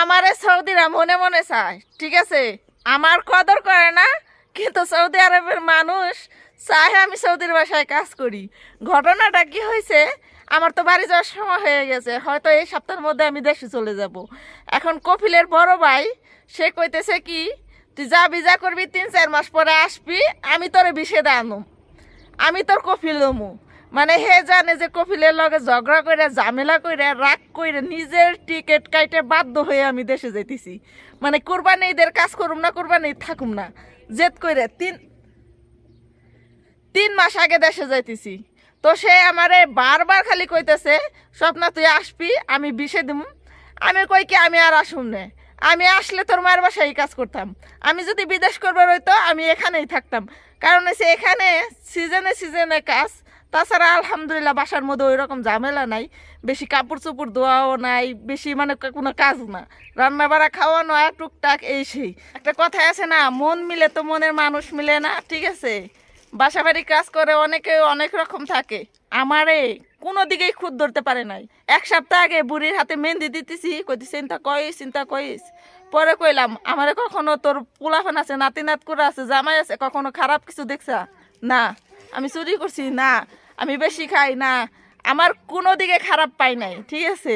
আমারে সৌদিরা মনে মনে চায়, ঠিক আছে? আমার কদর করে না, কিন্তু সৌদি আরবের মানুষ চায় আমি সৌদির বাসায় কাজ করি। ঘটনাটা কি হয়েছে? আমার তো বাড়ি যাওয়ার সময় হয়ে গেছে, হয়তো এই সপ্তাহের মধ্যে আমি দেশে চলে যাব। এখন কপিলের বড় ভাই, সে কইতেছে কি, তুই যা করবি, তিন চার মাস পরে আসবি, আমি তোরে বিষে আনুম আমি তোর কফিল লমু মানে হে জানে যে কপিলের লগে ঝগড়া করে ঝামেলা করে রাগ করে নিজের টিকিট কাইটে বাধ্য হয়ে আমি দেশে যাইতেছি। মানে কোরবানি ঈদের কাজ করুম না, কোরবানি থাকুম না। জেদ করে তিন তিন মাস আগে দেশে যাইতেছি। তো সে আমারে বারবার খালি কইতেছে, স্বপ্না তুই আসবি, আমি বিষে দিম। আমি কই কি, আমি আর আসুম নে। আমি আসলে তোর মায়ের বাসায় কাজ করতাম। আমি যদি বিদেশ করবার হইতো, আমি এখানেই থাকতাম। কারণ এখানে সিজনে সিজনে কাজ তাছাড়া আলহামদুলিল্লাহ বাসার মধ্যে ওই রকম ঝামেলা নাই, বেশি কাপড় চোপড় ধোয়াও নাই, বেশি মানে কোনো কাজ না। রান্না বাড়া খাওয়ানো আর টুকটাক এই সেই। একটা কথা আছে না, মন মিলে তো মনের মানুষ মিলে না, ঠিক আছে? বাসা বাড়ি কাজ করে অনেকে অনেক রকম থাকে। আমারে কোনো দিকেই খুদ ধরতে পারে নাই। এক সপ্তাহ আগে বুড়ির হাতে মেহেন্দি দিতেছি কইতে চিন্তা কইস চিন্তা কইস পরে কইলাম, আমারে কখনো তোর পোলাফান আছে নাতি নাত করে আছে, জামাই আছে, কখনো খারাপ কিছু দেখছা? না। আমি চুরি করছি? না। আমি বেশি খাই না। আমার কোনো দিকে খারাপ পাই নাই, ঠিক আছে?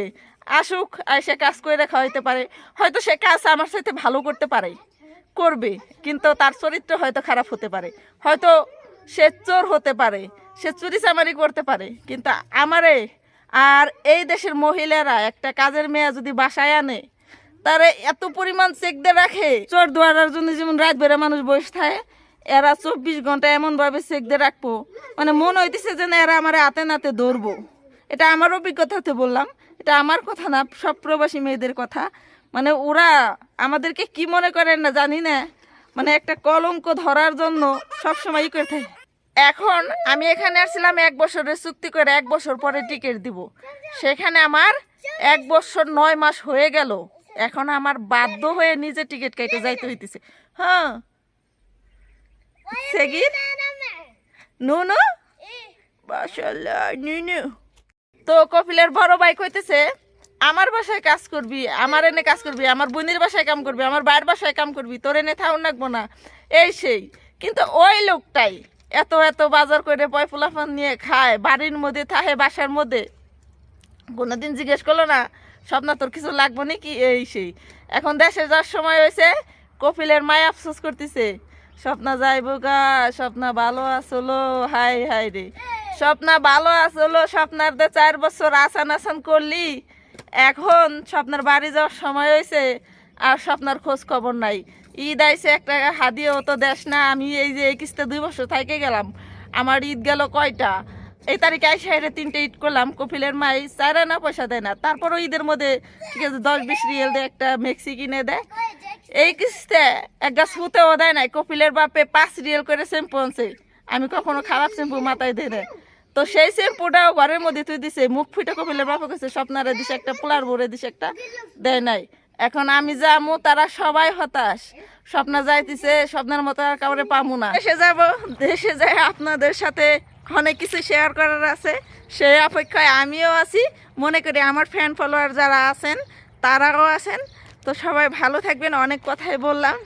আসুক, আর সে কাজ করে রাখা হইতে পারে। হয়তো সে কাজ আমার সাথে ভালো করতে পারে, করবে, কিন্তু তার চরিত্র হয়তো খারাপ হতে পারে। হয়তো সে চোর হতে পারে, সে চুরি চামারি করতে পারে, কিন্তু আমারে আর এই দেশের মহিলারা একটা কাজের মেয়ে যদি বাসায় আনে, তারে এত পরিমাণ চেক দিয়ে রাখে, চোর দোয়ারার জন্য যেমন রাত বেড়ে মানুষ বসে থাকে এরা চব্বিশ ঘণ্টা এমনভাবে চেক দিয়ে রাখব। মানে মনে হইতেছে যে না এরা আমার হাতে নাতে ধরবো। এটা আমার অভিজ্ঞতাতে বললাম। এটা আমার কথা না, সব প্রবাসী মেয়েদের কথা। মানে ওরা আমাদেরকে কি মনে করেন না জানি না। মানে একটা কলঙ্ক ধরার জন্য সব সময় করে থাকে। এখন আমি এখানে আসছিলাম এক বছরের চুক্তি করে এক বছর পরে টিকিট দিব। সেখানে আমার এক বছর নয় মাস হয়ে গেল। এখন আমার বাধ্য হয়ে নিজে টিকিট কেটে যাইতে হইতেছে। হ্যাঁ। সেগির নুনু মাশাল্লাহ নুনু তো কপিলের বড় ভাই কইতেছে আমার বাসায় কাজ করবি আমার এনে কাজ করবি আমার বোনের বাসায় কাম করবি আমার বাইরের বাসায় কাম করবি তোর এনে থাউন রাখব না। এই সেই। কিন্তু ওই লোকটাই এত এত বাজার করে পয় ফুলাফান নিয়ে খায় বাড়ির মধ্যে থাহে বাসার মধ্যে। কোনোদিন জিজ্ঞেস করল না স্বপ্না তোর কিছু লাগবে নাকি? এই সেই। এখন দেশে যাওয়ার সময় হয়েছে কপিলের মায় আফসোস করতেছে। স্বপ্না যাইব গা, স্বপ্না ভালো আসলো, হাই হাই রে। স্বপ্না ভালো আসলো, স্বপ্নার দে চার বছর আসান আসান করলি। এখন স্বপ্নার বাড়ি যাওয়ার সময় হয়েছে আর স্বপ্নার খোঁজ খবর নাই। ঈদ আইসে একটা হাদিয়েও তো দেশ না, আমি এই যে এই কিস্তে দুই বছর থেকে গেলাম। আমার ঈদ গেল কয়টা? এই তারিখে আইসে হেরে তিনটে ঈদ করলাম, কপিলের মাই চার না পয়সা দেয় না। তারপরও ঈদের মধ্যে ঠিক আছে, দশ বিশ রিয়েল দিয়ে একটা মেক্সি কিনে দেয় এই কিস্তে এক গাছ ফুতেও দেয় নাই। কপিলের বাপে পাঁচ রিয়েল করে শ্যাম্পু আনছে। আমি কখনো খারাপ শ্যাম্পু মাথায় দিই না তো সেই শ্যাম্পুটাও ঘরের মধ্যে তুই দিছে। মুখ ফুটে কপিলের বাপে কাছে স্বপ্নারে দিছে একটা, পোলার ভরে দিছে একটা, দেয় নাই। এখন আমি যামু, তারা সবাই হতাশ। স্বপ্না যাইতেছে, স্বপ্নের মতো আর কাউরে পামু না। দেশে যাব, দেশে যাই আপনাদের সাথে অনেক কিছু শেয়ার করার আছে। সেই অপেক্ষায় আমিও আছি। মনে করি আমার ফ্যান ফলোয়ার যারা আছেন, তারাও আছেন। তো সবাই ভালো থাকবেন অনেক কথাই বললাম।